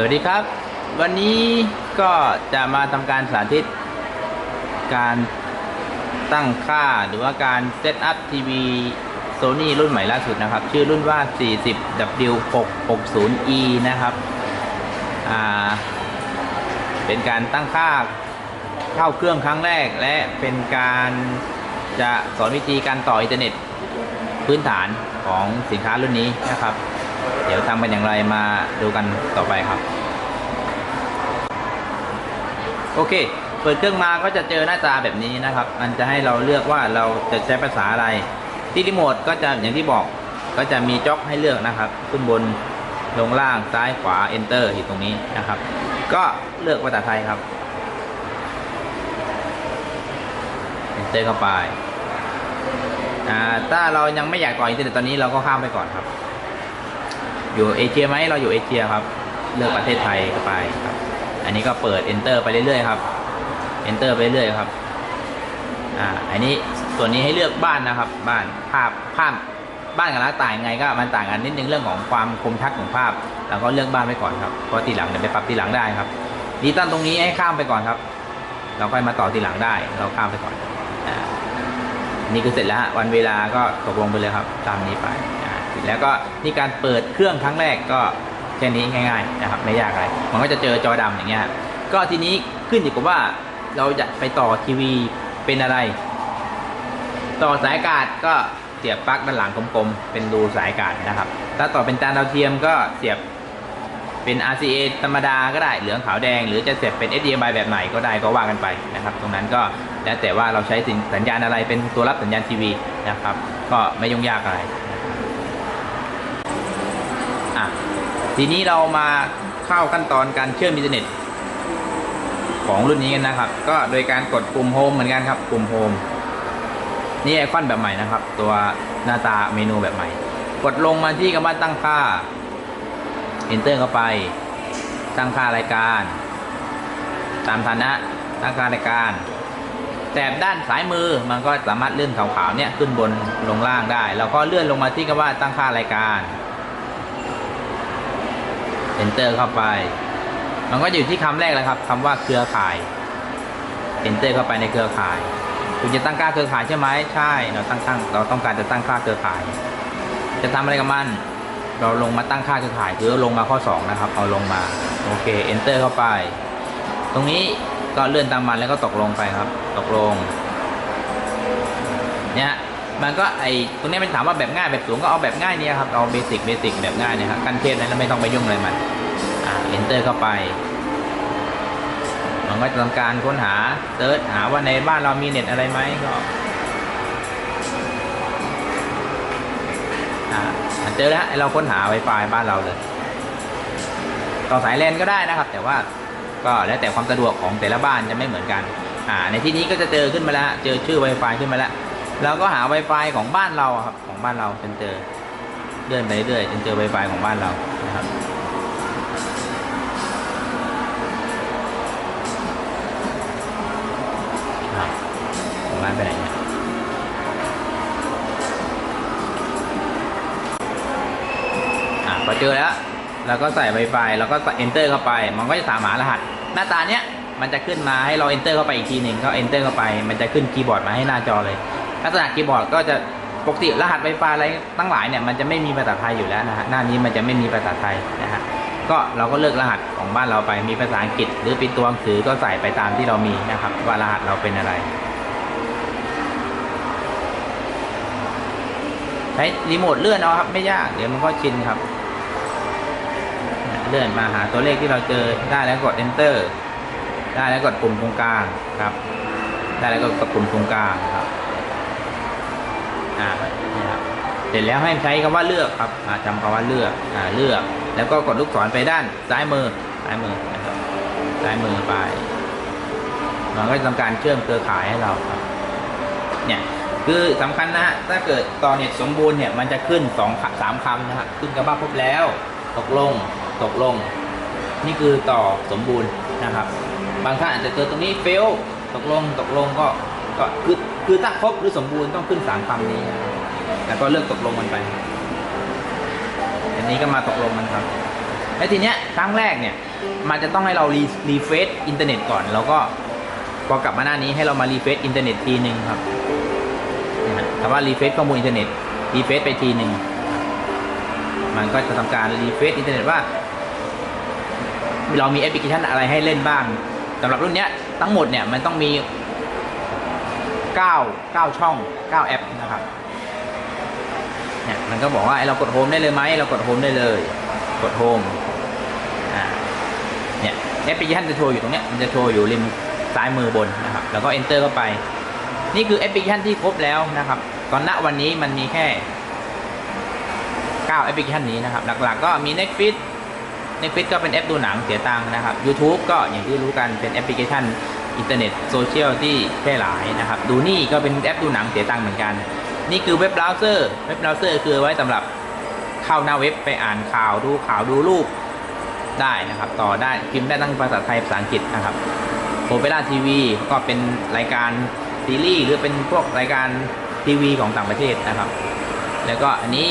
สวัสดีครับ วันนี้ก็จะมาทำการสาธิต การตั้งค่าหรือว่าการเซตอัพทีวีโซนี่รุ่นใหม่ล่าสุดนะครับ ชื่อรุ่นว่า 40W660E นะครับ อ่า เป็นการตั้งค่าเข้าเครื่องครั้งแรก และเป็นการจะสอนวิธีการต่ออินเทอร์เน็ตพื้นฐานของสินค้ารุ่นนี้นะครับ เดี๋ยวทำเป็นอย่างไรมาดูกันต่อไปครับ โอเค เปิดเครื่องมาก็จะเจอหน้าตาแบบนี้นะครับ มันจะให้เราเลือกว่าเราจะใช้ภาษาอะไร ที่รีโมทก็จะอย่างที่บอก ก็จะมีจ็อกให้เลือกนะครับขึ้นบนลงล่างซ้ายขวา enter อยู่ตรงนี้นะครับ ก็เลือกภาษาไทยครับ enter เข้าไปถ้าเรายังไม่อยากต่ออินเทอร์เน็ตตอนนี้เราก็ข้ามไปก่อนครับ อยู่เอเชียไหมเราอยู่เอเชียครับ เลือกประเทศไทยเข้าไปครับ อันนี้ก็เปิด enter ไปเรื่อยๆครับ enter ไปเรื่อยๆครับ อ่า อันนี้ส่วนนี้ให้เลือกบ้านนะครับ บ้านภาพภาพบ้านกับร้านต่างไงก็มันต่างกันนิดนึงเรื่องของความคมชัดของภาพเราก็เลือกบ้านไปก่อนครับเพราะทีหลังเดี๋ยวไปปรับทีหลังได้ครับดีตั้นตรงนี้ให้ข้ามไปก่อนครับ เราค่อยมาต่อทีหลังได้ เราข้ามไปก่อนอ่านี่คือเสร็จแล้ววันเวลาก็ตกลงไปเลยครับ ตามนี้ไป แล้วก็นี่การเปิดเครื่องครั้งแรกก็แค่นี้ง่ายๆนะครับไม่ยากอะไรมันก็จะเจอจอดำอย่างเงี้ยก็ทีนี้ขึ้นอยู่กับว่าเราจะไปต่อทีวีเป็นอะไร ต่อสายอากาศก็เสียบปลั๊กด้านหลังกลมๆเป็นรูสายอากาศนะครับ ถ้าต่อเป็นจานดาวเทียมก็เสียบเป็น RCA ธรรมดาก็ได้เหลืองขาวแดง หรือจะเสียบเป็น HDMI แบบไหนก็ได้ก็ว่ากันไปนะครับ ตรงนั้นก็แล้วแต่ว่าเราใช้สัญญาณอะไรเป็นตัวรับสัญญาณทีวีนะครับ ก็ไม่ยุ่งยากอะไร อะทีนี้เรามาเข้าขั้นตอนการเชื่อมอินเทอร์เน็ต ของรุ่นนี้กันนะครับ ก็โดยการกดปุ่มโฮมเหมือนกันครับปุ่มโฮมนี่ไอคอนแบบใหม่นะครับ ตัวหน้าตาเมนูแบบใหม่ กดลงมาที่คำว่าตั้งค่า enter เข้าไป ตั้งค่ารายการ ตามฐานะตั้งค่ารายการแถบด้านซ้ายมือมันก็สามารถเลื่อนขาวๆเนี่ยขึ้นบนลงล่างได้ แล้วก็เลื่อนลงมาที่คำว่าตั้งค่ารายการ enter เข้าไป มันก็อยู่ที่คำแรกเลยครับคำว่าเครือข่าย enter เข้าไปในเครือข่าย คุณจะตั้งค่าเครือข่ายใช่ไหมใช่ เราตั้งตั้งเราต้องการจะตั้งค่าเครือข่าย จะทำอะไรกับมัน เราลงมาตั้งค่าเครือข่ายคือลงมาข้อ 2 นะครับ เอาลงมาโอเค enter เข้าไป ตรงนี้ก็เลื่อนตามมันแล้วก็ตกลงไปครับ ตกลง เนี่ย มันก็ไอตรงนี้มันถามว่าแบบง่ายแบบสูงก็เอาแบบง่ายเนี่ยครับเอาเบสิกเบสิกแบบง่ายเนี่ยครับกันเทศนั้นไม่ต้องไปยุ่งอะไรมันอ่า enter เข้าไป มันก็จะทำการค้นหาเซิร์ชหาว่าในบ้านเรามีเน็ตอะไรไหมก็อ่าเจอแล้วเราค้นหา Wi-Fi บ้านเราเลย ต่อสายแลนก็ได้นะครับ แต่ว่าก็แล้วแต่ความสะดวกของแต่ละบ้านจะไม่เหมือนกัน อ่า ในที่นี้ก็จะเจอขึ้นมาแล้ว เจอชื่อ Wi-Fi ขึ้นมาแล้ว เราก็หา Wi-Fi ของบ้านเราครับ ของบ้านเราจนเจอเลื่อนไปเรื่อยจนเจอ Wi-Fi ของบ้านเรานะครับของร้านไปไหนเนี่ยอะพอเจอแล้วเราก็ใส่ Wi-Fi แล้วก็ enter เข้าไป มันก็จะถามหารหัส หน้าตาเนี้ยมันจะขึ้นมาให้เรา enter เข้าไปอีกทีหนึ่งก็ enter เข้าไป มันจะขึ้นคีย์บอร์ดมาให้หน้าจอเลย ลักษณะคีย์บอร์ดก็จะปกติรหัส Wi-Fi อะไรตั้งหลายเนี่ยมันจะไม่มีภาษาไทยอยู่แล้วนะฮะหน้านี้มันจะไม่มีภาษาไทยนะฮะก็เราก็เลือกรหัสของบ้านเราไปมีภาษาอังกฤษ หรือเป็นตัวหนังสือก็ใส่ไปตามที่เรามีนะครับ ว่ารหัสเราเป็นอะไรใช้รีโมทเลื่อนเอาครับไม่ยากเดี๋ยวมันก็ชินครับเลื่อนมาหาตัวเลขที่เราเจอได้แล้วกด enter ได้แล้วกดปุ่มตรงกลางครับ ได้แล้วก็กดปุ่มตรงกลางครับ อ่านี่ครับเสร็จแล้วให้ใช้คำว่าเลือกครับอ่าจำคำว่าเลือกอ่าเลือก แล้วก็กดลูกศรไปด้านซ้ายมือซ้ายมือนะครับซ้ายมือไปมันก็จะทำการเชื่อมเครือข่ายให้เราครับ เนี่ยคือสำคัญนะฮะถ้าเกิดต่อเน็ตสมบูรณ์เนี่ยมันจะขึ้นสองสามคำนะฮะขึ้นกับว่าพบแล้ว ตกลงตกลง นี่คือต่อสมบูรณ์นะครับ บางท่านอาจจะเจอตรงนี้เฟลตกลงตกลงก็ก็คือ คือถ้าครบหรือสมบูรณ์ต้องขึ้นสามคำนี้ แล้วก็เลือกตกลงมันไป อันนี้ก็มาตกลงมันครับ และทีเนี้ยครั้งแรกเนี่ย มันจะต้องให้เรารีเฟซอินเทอร์เน็ตก่อน แล้วก็พอกลับมาหน้านี้ให้เรามารีเฟซอินเทอร์เน็ตทีหนึ่งครับคำว่ารีเฟซข้อมูลอินเทอร์เน็ตรีเฟซไปทีหนึ่งมันก็จะทำการรีเฟซอินเทอร์เน็ตว่า เรามีแอปพลิเคชันอะไรให้เล่นบ้างสำหรับรุ่นเนี้ยทั้งหมดเนี่ยมันต้องมี 9 9 ช่อง 9 แอปนะครับเนี่ยมันก็บอกว่าไอ้เรากดโฮมได้เลยไหมเรากดโฮมได้เลย กดโฮมอ่าเนี่ยแอปพลิเคชันจะโชว์อยู่ตรงเนี้ยมันจะโชว์อยู่ริมซ้ายมือบนนะครับ แล้วก็ enter เข้าไป นี่คือแอปพลิเคชันที่ครบแล้วนะครับ ตอนณวันนี้มันมีแค่9แอปพลิเคชันนี้นะครับ หลักๆ ก็มี Netflix Netflix ก็เป็นแอปดูหนังเสียตังค์นะครับ YouTube ก็อย่างที่รู้กันเป็นแอปพลิเคชัน อินเทอร์เน็ตโซเชียลที่แพร่หลายนะครับ ดูนี่ก็เป็นแอปดูหนังเสียตังค์เหมือนกัน นี่คือเว็บเบราว์เซอร์เว็บเบราว์เซอร์คือไว้สำหรับเข้าหน้าเว็บไปอ่านข่าวดูข่าวดูรูปได้นะครับ ต่อได้พิมพ์ได้ทั้งภาษาไทยภาษาอังกฤษนะครับโอเปร่าทีวีก็เป็นรายการซีรีส์หรือเป็นพวกรายการทีวีของต่างประเทศนะครับ แล้วก็อันนี้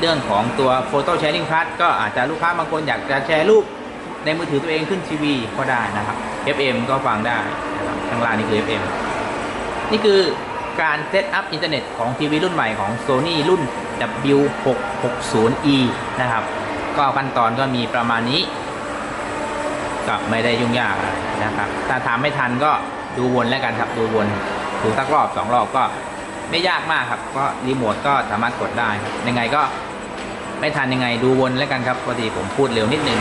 เรื่องของตัว Photo Sharing Plus ก็อาจจะลูกค้าบางคนอยากจะแชร์รูป ในมือถือตัวเองขึ้นทีวีก็ได้นะครับ FM ก็ฟังได้นะครับข้างล่างนี่คือ FM นี่คือการเซตอัพอินเทอร์เน็ตของทีวีรุ่นใหม่ของ Sony รุ่น W660E นะครับ ก็ขั้นตอนก็มีประมาณนี้ ก็ไม่ได้ยุ่งยากนะครับ ถ้าทำไม่ทันก็ดูวนแล้วกันครับ ดูวนดูสักรอบสองรอบก็ไม่ยากมากครับ ก็รีโมทก็สามารถกดได้ ยังไงก็ไม่ทันยังไงดูวนแล้วกันครับพอดีผมพูดเร็วนิดนึง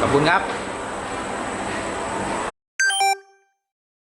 ขอบคุณครับ